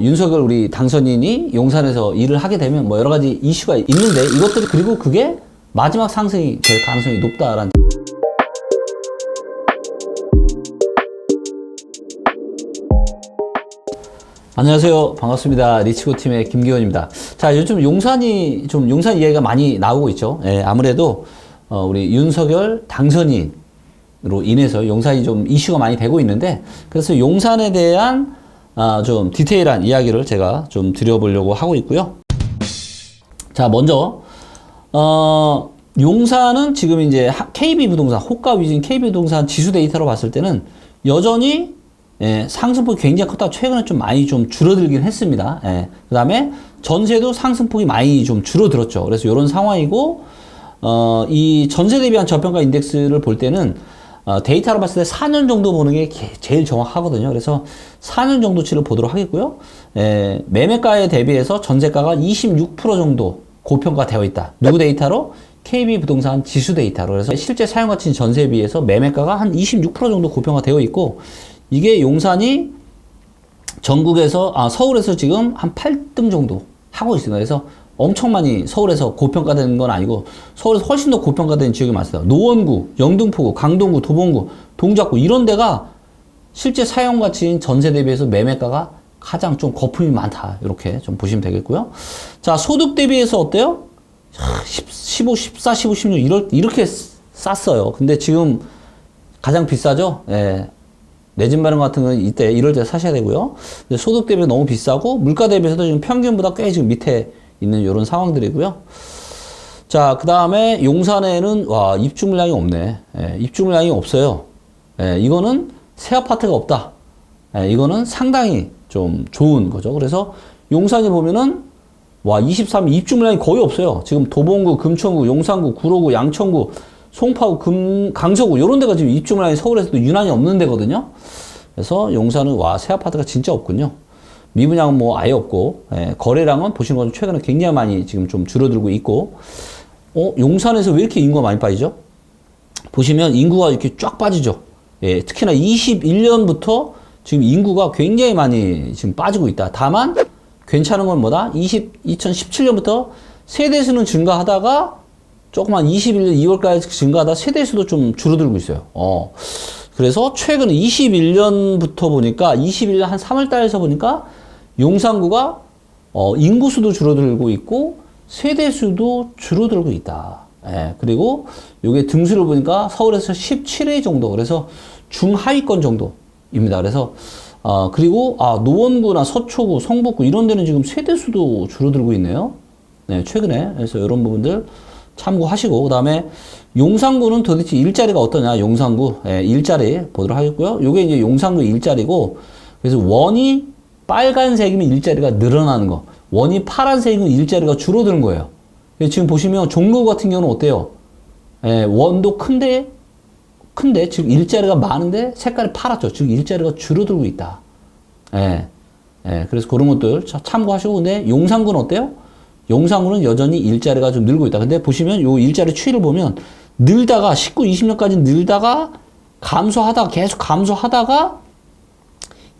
윤석열 우리 당선인이 용산에서 일을 하게 되면 뭐 여러 가지 이슈가 있는데 이것들이 그리고 그게 마지막 상승이 될 가능성이 높다라는 안녕하세요. 반갑습니다. 리치고 팀의 김기원입니다. 자, 요즘 용산이 좀 용산 이야기가 많이 나오고 있죠. 예, 아무래도 어, 우리 윤석열 당선인으로 인해서 용산이 좀 이슈가 많이 되고 있는데 그래서 용산에 대한 아, 좀 디테일한 이야기를 제가 좀 드려보려고 하고 있고요. 자, 먼저 어, 용산은 지금 이제 KB 부동산, 호가 위진 KB 부동산 지수 데이터로 봤을 때는 여전히 예, 상승폭이 굉장히 컸다. 최근에 좀 많이 좀 줄어들긴 했습니다. 예, 그 다음에 전세도 상승폭이 많이 좀 줄어들었죠. 그래서 이런 상황이고, 어, 이 전세 대비한 저평가 인덱스를 볼 때는 어, 데이터로 봤을 때 4년 정도 보는 게 게- 제일 정확하거든요. 그래서 4년 정도치를 보도록 하겠고요. 예, 매매가에 대비해서 전세가가 26% 정도 고평가되어 있다. 누구 데이터로? KB 부동산 지수 데이터로. 그래서 실제 사용 가치 전세에 비해서 매매가가 한 26% 정도 고평가되어 있고, 이게 용산이 전국에서, 아, 서울에서 지금 한 8등 정도 하고 있습니다. 그래서 엄청 많이 서울에서 고평가되는 건 아니고 서울에서 훨씬 더 고평가된 지역이 많습니다. 노원구, 영등포구, 강동구, 도봉구, 동작구 이런 데가 실제 사용 가치인 전세 대비해서 매매가가 가장 좀 거품이 많다. 이렇게 좀 보시면 되겠고요. 자, 소득 대비해서 어때요? 하, 10, 15, 14, 15, 16 이럴, 이렇게 쌌어요. 근데 지금 가장 비싸죠? 예. 내집 마련 같은 건 이때 이럴 때 사셔야 되고요. 소득 대비 너무 비싸고 물가 대비해서도 지금 평균보다 꽤 지금 밑에 있는 이런 상황들이고요. 자, 그 다음에 용산에는 와 입주 물량이 없네. 예, 입주 물량이 없어요. 예, 이거는 새 아파트가 없다. 예, 이거는 상당히 좀 좋은 거죠. 그래서 용산에 보면은 와 23 입주 물량이 거의 없어요. 지금 도봉구, 금천구, 용산구, 구로구, 양천구, 송파구, 금, 강서구 이런 데가 지금 입주 물량이 서울에서도 유난히 없는 데거든요. 그래서 용산은 와 새 아파트가 진짜 없군요. 미분양은 뭐 아예 없고 예, 거래량은 보시는 것처럼 최근에 굉장히 많이 지금 좀 줄어들고 있고 어 용산에서 왜 이렇게 인구가 많이 빠지죠? 보시면 인구가 이렇게 쫙 빠지죠. 예, 특히나 21년부터 지금 인구가 굉장히 많이 지금 빠지고 있다. 다만 괜찮은 건 뭐다? 20, 2017년부터 세대 수는 증가하다가 조금만 21년 2월까지 증가하다 세대 수도 좀 줄어들고 있어요. 어. 그래서 최근 21년부터 보니까 21년 한 3월 달에서 보니까 용산구가 어, 인구수도 줄어들고 있고 세대수도 줄어들고 있다. 예, 그리고 요게 등수를 보니까 서울에서 17회 정도. 그래서 중하위권 정도입니다. 그래서 어, 그리고 아, 노원구나 서초구, 성북구 이런 데는 지금 세대수도 줄어들고 있네요. 네, 최근에. 그래서 이런 부분들 참고하시고 그다음에 용산구는 도대체 일자리가 어떠냐? 용산구 예, 일자리 보도록 하겠고요. 요게 이제 용산구 일자리고 그래서 원이 빨간색이면 일자리가 늘어나는 거. 원이 파란색이면 일자리가 줄어드는 거예요. 지금 보시면 종로 같은 경우는 어때요? 예, 원도 큰데 큰데 지금 일자리가 많은데 색깔이 파랗죠. 즉 일자리가 줄어들고 있다. 예. 예, 그래서 그런 것들 자- 참고하시고 근데 용산구는 어때요? 용산구는 여전히 일자리가 좀 늘고 있다. 근데 보시면 요 일자리 추이를 보면 늘다가 19, 20년까지 늘다가 감소하다가 계속 감소하다가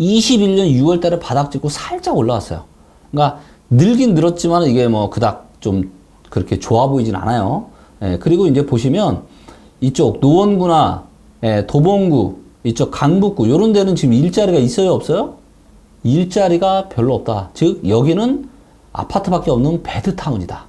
21년 6월 달에 바닥 찍고 살짝 올라왔어요. 그러니까 늘긴 늘었지만 이게 뭐 그닥 좀 그렇게 좋아 보이진 않아요. 예, 그리고 이제 보시면 이쪽 노원구나 예, 도봉구 이쪽 강북구 요런 데는 지금 일자리가 있어요 없어요? 일자리가 별로 없다. 즉 여기는 아파트밖에 없는 베드타운이다.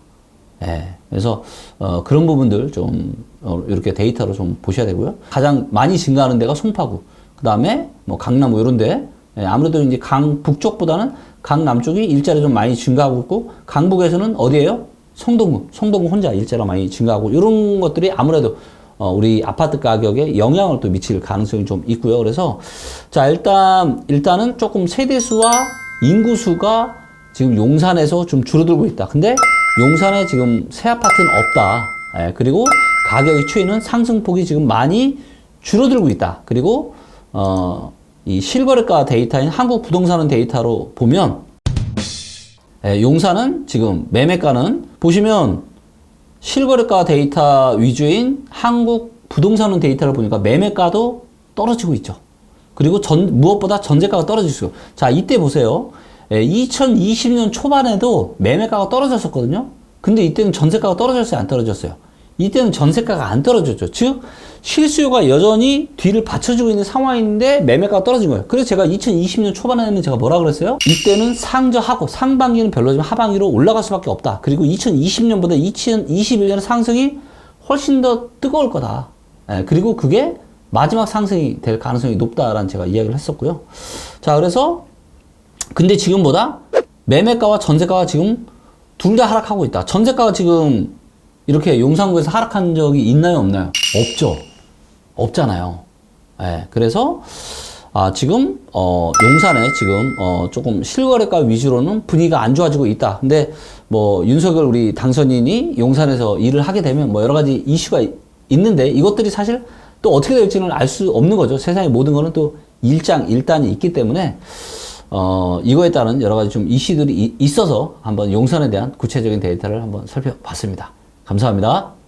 예, 그래서 어, 그런 부분들 좀 어, 이렇게 데이터로 좀 보셔야 되고요. 가장 많이 증가하는 데가 송파구, 그 다음에 뭐 강남 뭐 이런데 예, 아무래도 이제 강 북쪽보다는 강 남 쪽이 일자리 좀 많이 증가하고 있고 강북에서는 어디예요? 성동구, 성동구 혼자 일자리가 많이 증가하고 이런 것들이 아무래도 어, 우리 아파트 가격에 영향을 또 미칠 가능성이 좀 있고요. 그래서 자 일단 일단은 조금 세대수와 인구수가 지금 용산에서 좀 줄어들고 있다. 근데 용산에 지금 새 아파트는 없다. 예, 그리고 가격의 추이는 상승폭이 지금 많이 줄어들고 있다. 그리고 어, 이 실거래가 데이터인 한국 부동산 데이터로 보면 예, 용산은 지금 매매가는 보시면 실거래가 데이터 위주인 한국 부동산 데이터를 보니까 매매가도 떨어지고 있죠. 그리고 전, 무엇보다 전세가가 떨어지고 자, 이때 보세요. 예, 2020년 초반에도 매매가가 떨어졌었거든요. 근데 이때는 전세가가 떨어졌어요, 안 떨어졌어요? 이때는 전세가가 안 떨어졌죠. 즉 실수요가 여전히 뒤를 받쳐주고 있는 상황인데 매매가가 떨어진 거예요. 그래서 제가 2020년 초반에는 제가 뭐라 그랬어요? 이때는 상저하고 상반기는 별로지만 하반기로 올라갈 수밖에 없다. 그리고 2020년보다 2021년 상승이 훨씬 더 뜨거울 거다. 예, 그리고 그게 마지막 상승이 될 가능성이 높다라는 제가 이야기를 했었고요. 자, 그래서 근데 지금보다 매매가와 전세가가 지금 둘 다 하락하고 있다. 전세가가 지금 이렇게 용산구에서 하락한 적이 있나요, 없나요? 없죠. 없잖아요. 예, 그래서 아, 지금 어, 용산에 지금 어, 조금 실거래가 위주로는 분위기가 안 좋아지고 있다. 근데 뭐 윤석열 우리 당선인이 용산에서 일을 하게 되면 뭐 여러 가지 이슈가 이- 있는데 이것들이 사실 또 어떻게 될지는 알 수 없는 거죠. 세상의 모든 거는 또 일장 일단이 있기 때문에 어, 이거에 따른 여러 가지 좀 이슈들이 이- 있어서 한번 용산에 대한 구체적인 데이터를 한번 살펴봤습니다. 감사합니다.